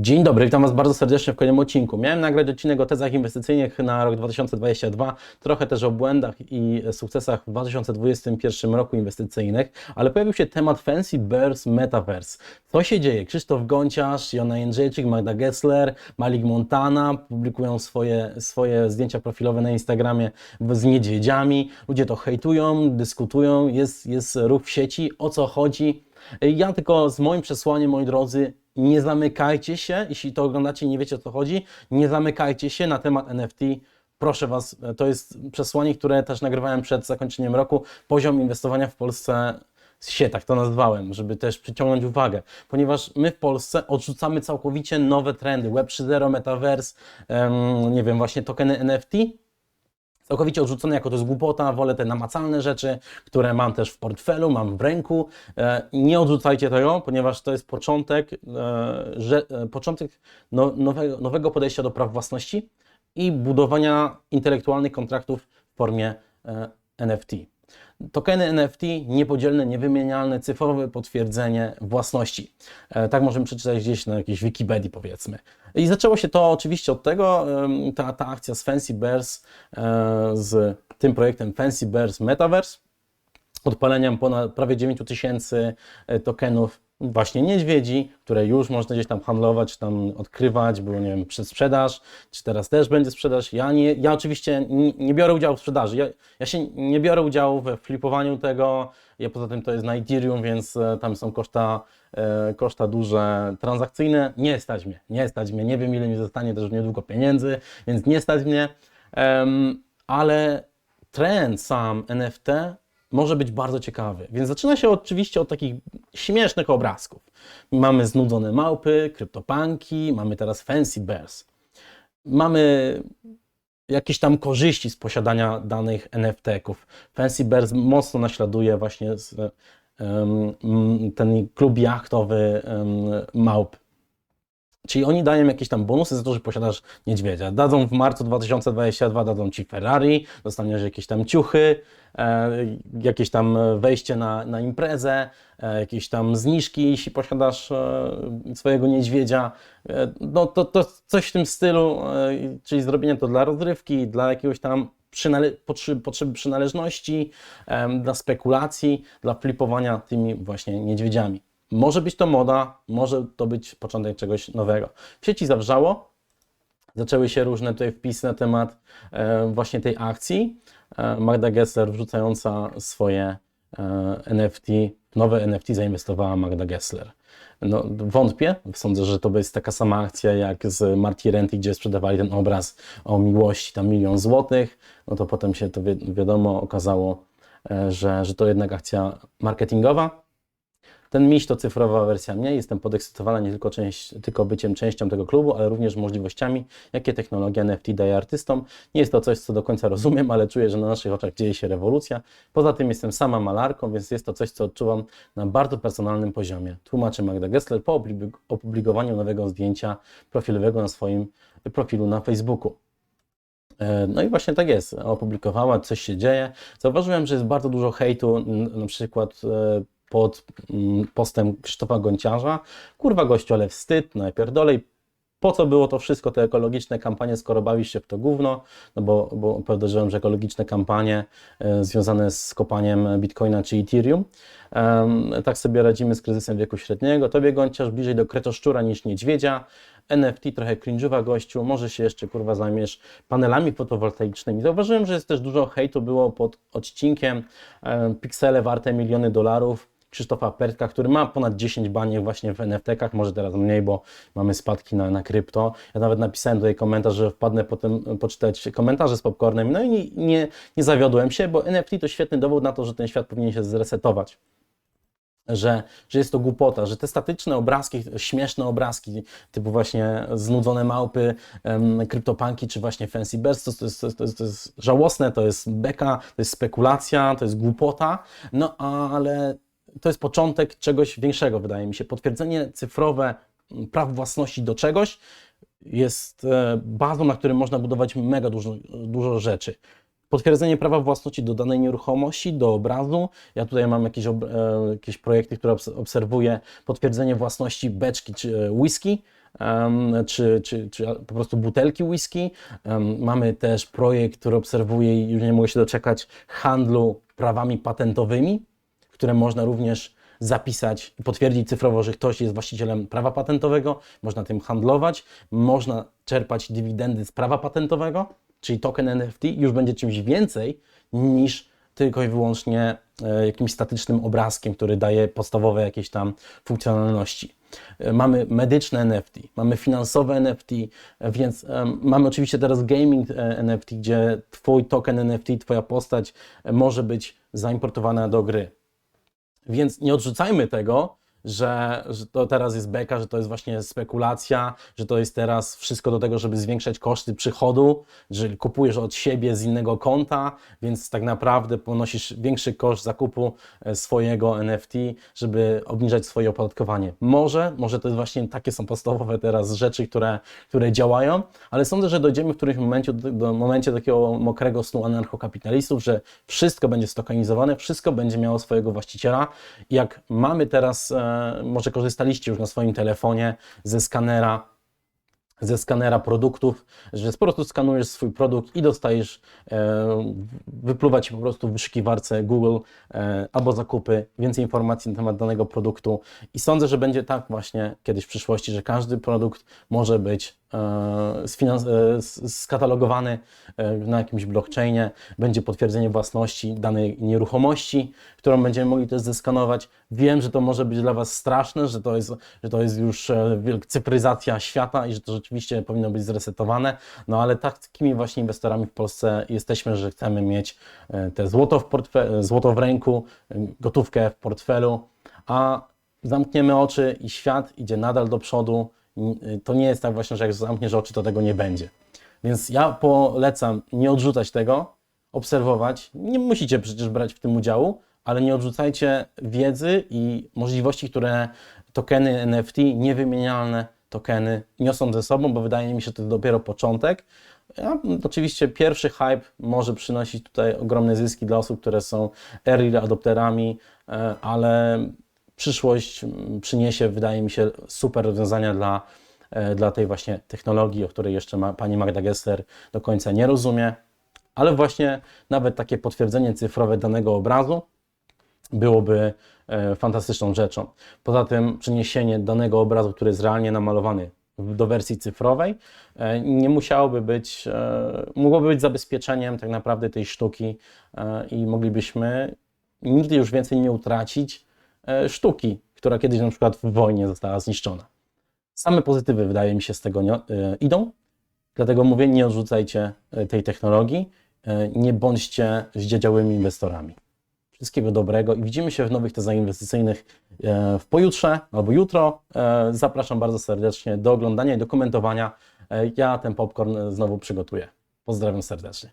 Dzień dobry, witam Was bardzo serdecznie w kolejnym odcinku. Miałem nagrać odcinek o tezach inwestycyjnych na rok 2022, trochę też o błędach i sukcesach w 2021 roku inwestycyjnych, ale pojawił się temat Fancy Bears Metaverse. Co się dzieje? Krzysztof Gonciarz, Jona Jędrzejczyk, Magda Gessler, Malik Montana publikują swoje, swoje zdjęcia profilowe na Instagramie z niedźwiedziami. Ludzie to hejtują, dyskutują, jest, jest ruch w sieci. O co chodzi? Ja tylko z moim przesłaniem, moi drodzy, nie zamykajcie się, jeśli to oglądacie i nie wiecie o co chodzi, nie zamykajcie się na temat NFT. Proszę Was, to jest przesłanie, które też nagrywałem przed zakończeniem roku. Poziom inwestowania w Polsce się tak to nazwałem, żeby też przyciągnąć uwagę, ponieważ my w Polsce odrzucamy całkowicie nowe trendy, Web 3.0, Metaverse, em, nie wiem, właśnie tokeny NFT, całkowicie odrzucone jako to jest głupota, wolę te namacalne rzeczy, które mam też w portfelu, mam w ręku. E, Nie odrzucajcie tego, ponieważ to jest początek, e, że, e, początek no, nowego, nowego podejścia do praw własności i budowania intelektualnych kontraktów w formie NFT. Tokeny NFT niepodzielne, niewymienialne, cyfrowe potwierdzenie własności. E, Tak możemy przeczytać gdzieś na jakiejś Wikipedii powiedzmy. I zaczęło się to oczywiście od tego, ta, ta akcja z Fancy Bears, e, z tym projektem Fancy Bears Metaverse, odpaleniem ponad prawie 9 tysięcy e, tokenów właśnie niedźwiedzi, które już można gdzieś tam handlować, czy tam odkrywać, było nie wiem, przez sprzedaż, czy teraz też będzie sprzedaż. Ja, nie, ja oczywiście nie, nie biorę udziału w sprzedaży, ja, ja się nie biorę udziału we flipowaniu tego, ja poza tym to jest na Ethereum, więc e, tam są koszta, e, koszta duże transakcyjne, nie stać mnie, nie stać mnie, nie wiem ile mi zostanie też niedługo pieniędzy, więc nie stać mnie, Em, ale trend sam NFT może być bardzo ciekawy. Więc zaczyna się oczywiście od takich śmiesznych obrazków. Mamy znudzone małpy, kryptopanki, mamy teraz fancy bears. Mamy jakieś tam korzyści z posiadania danych NFT-ków. Fancy Bears mocno naśladuje właśnie z, em, m, ten klub jachtowy em, małp. Czyli oni dają jakieś tam bonusy za to, że posiadasz niedźwiedzia. Dadzą w marcu 2022, dadzą ci Ferrari, dostaniesz jakieś tam ciuchy, e, jakieś tam wejście na, na imprezę, e, jakieś tam zniżki, jeśli posiadasz e, swojego niedźwiedzia. E, no to, to coś w tym stylu, e, czyli zrobienie to dla rozrywki, dla jakiegoś tam przynale- potrzeby, potrzeby przynależności, em, dla spekulacji, dla flipowania tymi właśnie niedźwiedziami. Może być to moda, może to być początek czegoś nowego. W sieci zawrzało, zaczęły się różne tutaj wpisy na temat e, właśnie tej akcji. E, Magda Gessler wrzucająca swoje e, NFT, nowe NFT zainwestowała Magda Gessler. No, wątpię, sądzę, że to jest taka sama akcja jak z Marty Renty, gdzie sprzedawali ten obraz o miłości, tam milion złotych, no to potem się to wi wiadomo okazało, że, że to jednak akcja marketingowa. Ten miś to cyfrowa wersja mnie. Jestem podekscytowana nie tylko, część, tylko byciem częścią tego klubu, ale również możliwościami, jakie technologia NFT daje artystom. Nie jest to coś, co do końca rozumiem, ale czuję, że na naszych oczach dzieje się rewolucja. Poza tym jestem sama malarką, więc jest to coś, co odczuwam na bardzo personalnym poziomie. Tłumaczy Magda Gessler po opubli- opublikowaniu nowego zdjęcia profilowego na swoim profilu na Facebooku. E, No i właśnie tak jest. Opublikowała, coś się dzieje. Zauważyłem, że jest bardzo dużo hejtu, na przykład e, pod mm, postem Krzysztofa Gonciarza. Kurwa gościu, ale wstyd, najpierdolej. Po co było to wszystko, te ekologiczne kampanie, skoro bawisz się w to gówno? No bo, bo podejrzewam, że ekologiczne kampanie e, związane z kopaniem Bitcoina czy Ethereum. Tak sobie radzimy z kryzysem wieku średniego. Tobie Gonciarz bliżej do kretoszczura niż niedźwiedzia. NFT trochę cringe'owa gościu, może się jeszcze kurwa zajmiesz panelami fotowoltaicznymi. Zauważyłem, że jest też dużo hejtu było pod odcinkiem e, piksele warte miliony dolarów Krzysztofa Pertka, który ma ponad 10 baniek właśnie w NFT-kach, może teraz mniej, bo mamy spadki na, na krypto. Ja nawet napisałem tutaj komentarz, że wpadnę potem poczytać komentarze z popcornem, no i nie, nie, nie zawiodłem się, bo NFT to świetny dowód na to, że ten świat powinien się zresetować. Że, że jest to głupota, że te statyczne obrazki, śmieszne obrazki, typu właśnie znudzone małpy, em, kryptopanki, czy właśnie fancy bears, to, to, jest, to, jest, to jest żałosne, to jest beka, to jest spekulacja, to jest głupota, no ale to jest początek czegoś większego, wydaje mi się. Potwierdzenie cyfrowe m, praw własności do czegoś jest e, bazą, na którym można budować mega dużo, dużo rzeczy potwierdzenie prawa własności do danej nieruchomości, do obrazu. Ja tutaj mam jakieś, e, jakieś projekty, które obs- obserwuję. Potwierdzenie własności beczki czy e, whisky em, czy, czy, czy po prostu butelki whisky. Em, Mamy też projekt, który obserwuję i już nie mogę się doczekać handlu prawami patentowymi, które można również zapisać i potwierdzić cyfrowo, że ktoś jest właścicielem prawa patentowego, można tym handlować, można czerpać dywidendy z prawa patentowego, czyli token NFT już będzie czymś więcej niż tylko i wyłącznie e, jakimś statycznym obrazkiem, który daje podstawowe jakieś tam funkcjonalności. E, Mamy medyczne NFT, mamy finansowe NFT, e, więc mamy oczywiście teraz gaming NFT, gdzie Twój token NFT, Twoja postać może być zaimportowana do gry. Więc nie odrzucajmy tego, że, że to teraz jest beka, że to jest właśnie spekulacja, że to jest teraz wszystko do tego, żeby zwiększać koszty przychodu, że kupujesz od siebie z innego konta, więc tak naprawdę ponosisz większy koszt zakupu e, swojego NFT, żeby obniżać swoje opodatkowanie. Może, może to jest właśnie takie są podstawowe teraz rzeczy, które, które działają, ale sądzę, że dojdziemy w którymś momencie do, do momencie takiego mokrego snu anarchokapitalistów, że wszystko będzie stokanizowane, wszystko będzie miało swojego właściciela. Jak mamy teraz, e, może korzystaliście już na swoim telefonie ze skanera, ze skanera produktów, że po prostu skanujesz swój produkt i dostajesz, e, Ci po prostu w wyszukiwarce Google e, albo zakupy, więcej informacji na temat danego produktu. I sądzę, że będzie tak właśnie kiedyś w przyszłości, że każdy produkt może być e, e, skatalogowany e, na jakimś blockchainie, będzie potwierdzenie własności danej nieruchomości, którą będziemy mogli też zeskanować. Wiem, że to może być dla Was straszne, że to jest, że to jest już cyfryzacja świata i że to rzeczywiście powinno być zresetowane, no ale takimi właśnie inwestorami w Polsce jesteśmy, że chcemy mieć te złoto w, portfe- złoto w ręku, gotówkę w portfelu, a zamkniemy oczy i świat idzie nadal do przodu. N- To nie jest tak właśnie, że jak zamkniesz oczy, to tego nie będzie. Więc ja polecam nie odrzucać tego, obserwować. Nie musicie przecież brać w tym udziału, ale nie odrzucajcie wiedzy i możliwości, które tokeny NFT, niewymienialne tokeny niosą ze sobą, bo wydaje mi się, że to dopiero początek. Ja, oczywiście pierwszy hype może przynosić tutaj ogromne zyski dla osób, które są early adopterami, e, ale przyszłość mm, przyniesie, wydaje mi się, super rozwiązania dla, e, dla tej właśnie technologii, o której jeszcze ma, pani Magda Gessler do końca nie rozumie, ale właśnie nawet takie potwierdzenie cyfrowe danego obrazu byłoby e, fantastyczną rzeczą. Poza tym przeniesienie danego obrazu, który jest realnie namalowany do wersji cyfrowej, e, nie musiałoby być, mogłoby być zabezpieczeniem tak naprawdę tej sztuki i moglibyśmy nigdy już więcej nie utracić sztuki, która kiedyś na przykład w wojnie została zniszczona. Same pozytywy, wydaje mi się, z tego e, idą, dlatego mówię, nie odrzucajcie e, tej technologii, e, nie bądźcie zdziedziałymi inwestorami. Wszystkiego dobrego i widzimy się w nowych tezach inwestycyjnych e, w pojutrze albo jutro. E, Zapraszam bardzo serdecznie do oglądania i do komentowania. E, Ja ten popcorn znowu przygotuję. Pozdrawiam serdecznie.